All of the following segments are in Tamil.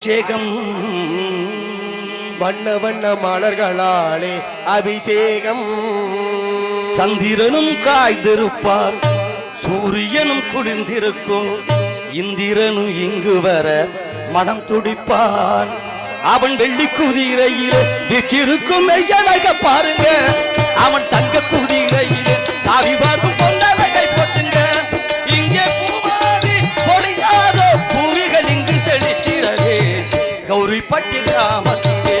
அபிஷேகம். வண்ண வண்ண மலர்களாலே அபிஷேகம். சந்திரனும் காய்ந்திருப்பான் சூரியனும் குளிர்ந்திருக்கும். இந்திரனும் இங்கு வர மனம் துடிப்பான். அவன் வெள்ளி குதிரையில் வீற்றிருக்கும் மெய்யழக பாருங்க. அவன் தங்க குதிரையில் பட்டி கிராமத்திலே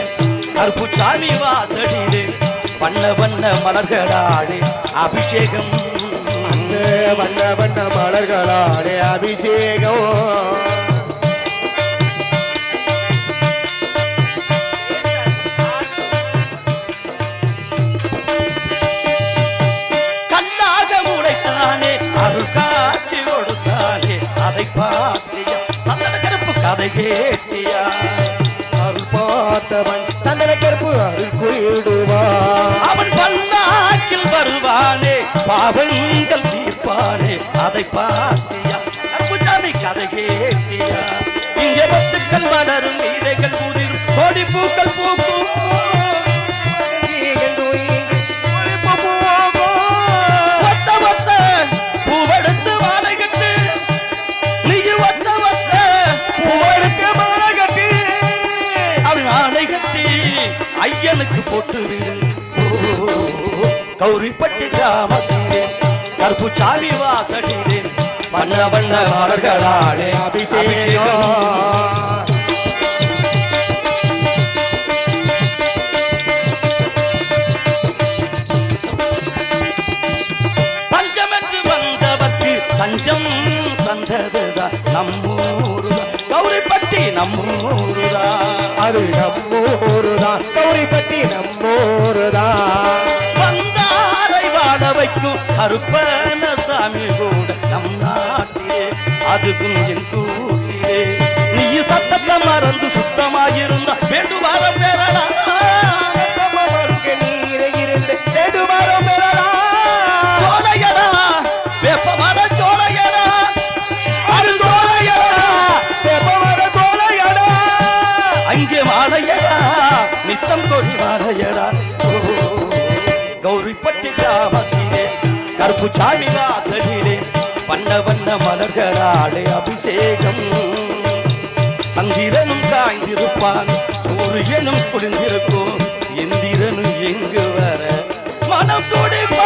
கருப்புச்சாமி வாசலிலே வண்ண வண்ண மலர்களாலே அபிஷேகம். வண்ண வண்ண மலர்களாலே அபிஷேகம். கண்ணாக உடைத்தானே அருள் காட்சி கொடுத்தானே அதை பார்த்தியா? சந்தன கருப்பு கதை கேட்டியா? பாவங்கள் தீர்ப்பானே அதை பார்த்தியா? கருப்புச்சாமி கதை கேட்டியா? இங்கே பத்துக்கள் வளரும் வீரைகள் உதிரும் கோடி பூக்கள் பூக்கும் ஐயனுக்கு போட்டு விடு. கௌரிப்பட்டி கிராமத்திலே கற்பு சாமி வாசலிலே வண்ண வண்ண மலர்களாலே அபிஷேகம். பஞ்சமென்று வந்தவர்க்கு பஞ்சம் தந்ததுதான். நம்மூருதான் நம்மூருதான் அது நம்மூருதான் கௌரி பட்டி நம்மூருதான் வந்தாரை வாழ வைக்கும் கருப்பன சாமி கூட நம் நாட்டிலே. அதுவும் கௌரிப்பட்டி கிராமத்திலே கருப்பு சாமி வாசலிலே வண்ண வண்ண மலர்களாலே அபிஷேகம். சந்திரனும் காய்ந்திருப்பான் சூரியனும் குளிர்ந்திருக்கும் எந்திரனும் எங்கு வர மனம் துடிப்பான்